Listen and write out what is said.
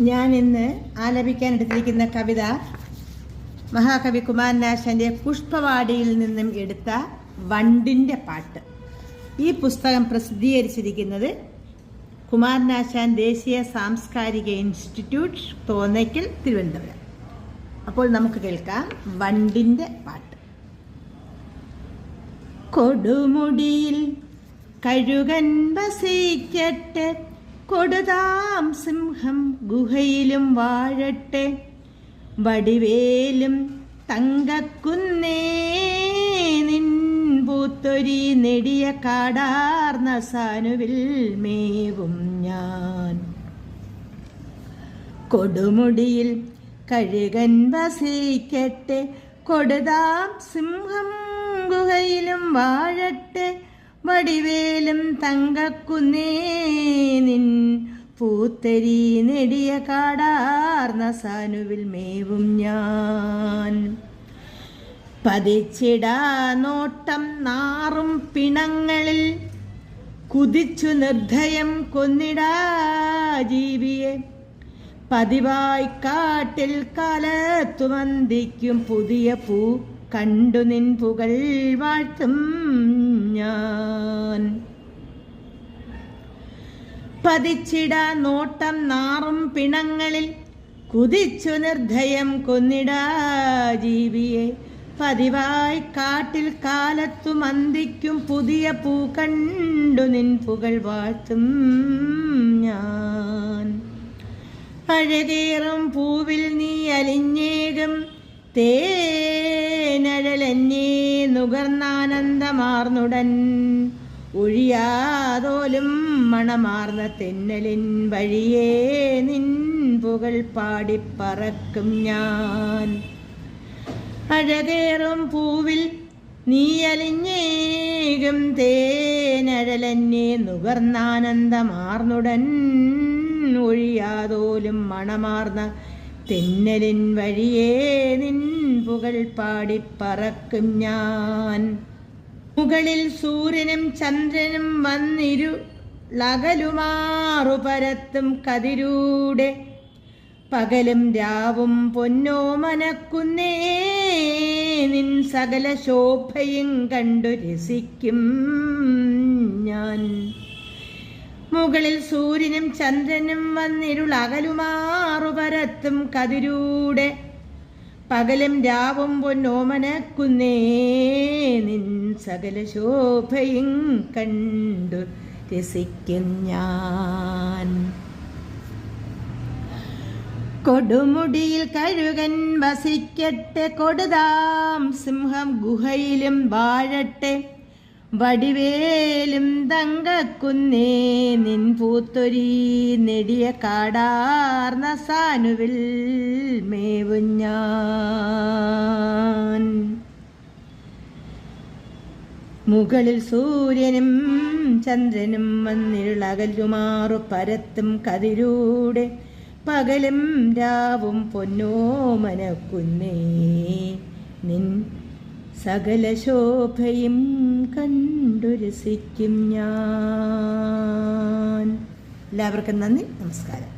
ഞാൻ ഇന്ന് ആലപിക്കാൻ എടുത്തിരിക്കുന്ന കവിത മഹാകവി കുമാരനാശന്റെ പുഷ്പവാടിയിൽ നിന്നും എടുത്ത വണ്ടിന്റെ പാട്ട്. ഈ പുസ്തകം പ്രസിദ്ധീകരിച്ചിരിക്കുന്നത് കുമാരനാശാൻ ദേശീയ സാംസ്കാരിക ഇൻസ്റ്റിറ്റ്യൂട്ട് തോന്നയ്ക്കൽ തിരുവനന്തപുരം. അപ്പോൾ നമുക്ക് കേൾക്കാം വണ്ടിന്റെ പാട്ട്. കൊടുമുടിയിൽ കഴുകൻ വസിക്കട്ടെ കൊടുതാം സിംഹം ഗുഹയിലും വാഴട്ടെ വടിവേലും തങ്കക്കുന്നേ നിൻ പൂത്തൊരി നെടിയ കാടാർന്ന സാനുവിൽ മേവും ഞാൻ. കൊടുമുടിയിൽ കഴുകൻ വസിക്കട്ടെ കൊടുതാം സിംഹം ഗുഹയിലും വാഴട്ടെ വടിവേലും തങ്കക്കുന്നേ നിൻ പൂത്തരി നെടിയ കാടാർന്ന സാനുവിൽ മേവും ഞാൻ. പതിച്ചിടാ നോട്ടം നാറും പിണങ്ങളിൽ കുതിച്ചു നിർദ്ധയം കൊന്നിടാ ജീവിയെ. പതിവായി കാട്ടിൽ കാലത്തു വന്ദിക്കും പുതിയ പൂ കണ്ടു നിൻ പുകൾ വാഴ്ത്തും ഞാൻ. പതിച്ചിട നോട്ടം നാറും പിണങ്ങളിൽ കുതിച്ചു നിർദ്ധയം കൊന്നിടാ ജീവിയെ. പതിവായി കാട്ടിൽ കാലത്തു മന്ദിക്കും പുതിയ പൂ കണ്ടു നിൻ പുകൾ വാഴ്ത്തും ഞാൻ. അഴകേറും പൂവിൽ നീ അലിഞ്ഞേകും തേനഴലെന്നേ നുകർന്നാനന്ദമാർന്നുടൻ. ഒഴിയാതോലും മണമാർന്ന തെന്നലിൻ വഴിയേ നിൻ പുകൾ പാടിപ്പറക്കും ഞാൻ. അഴകേറും പൂവിൽ നീയലിഞ്ഞേകും തേനഴലന്നെ നുകർന്നാനന്ദമാർന്നുടൻ. ഒഴിയാതോലും മണമാർന്ന തെന്നലിൻ വഴിയേ നിൻ പുകൾ പാടിപ്പറക്കും ഞാൻ. മുകളിൽ സൂര്യനും ചന്ദ്രനും വന്നിരു ലകലുമാറുപരത്തും കതിരൂടെ. പകലും രാവും പൊന്നോ മനക്കുന്നേ നിൻ സകല ശോഭയും കണ്ടു രസിക്കും ഞാൻ. മുകളിൽ സൂര്യനും ചന്ദ്രനും വന്നിരുളകലുമാറുപരത്തും കതിരൂടെ. പകലും രാവും പൊന്നോമനക്കുന്നേ. നിൻ സകല ശോഭയും കണ്ടു രസിക്കും ഞാൻ. കൊടുമുടിയിൽ കഴുകൻ വസിക്കട്ടെ കൊടുതാം സിംഹം ഗുഹയിലും വാഴട്ടെ വടിവേലും തങ്കക്കുന്നേ. നിൻ പൂത്തൊരി നെടിയ കാടാർന്ന സാനുവിൽ മേവും ഞാൻ മുകളിൽ സൂര്യനും ചന്ദ്രനും വന്നിരുളകല്ലുമാറു പരത്തും കതിരൂടെ. പകലും രാവും പൊന്നോമനക്കുന്നേ നിൻ സകല ശോഭയും കണ്ടുരസിക്കും ഞാൻ. എല്ലാവർക്കും നന്ദി നമസ്കാരം.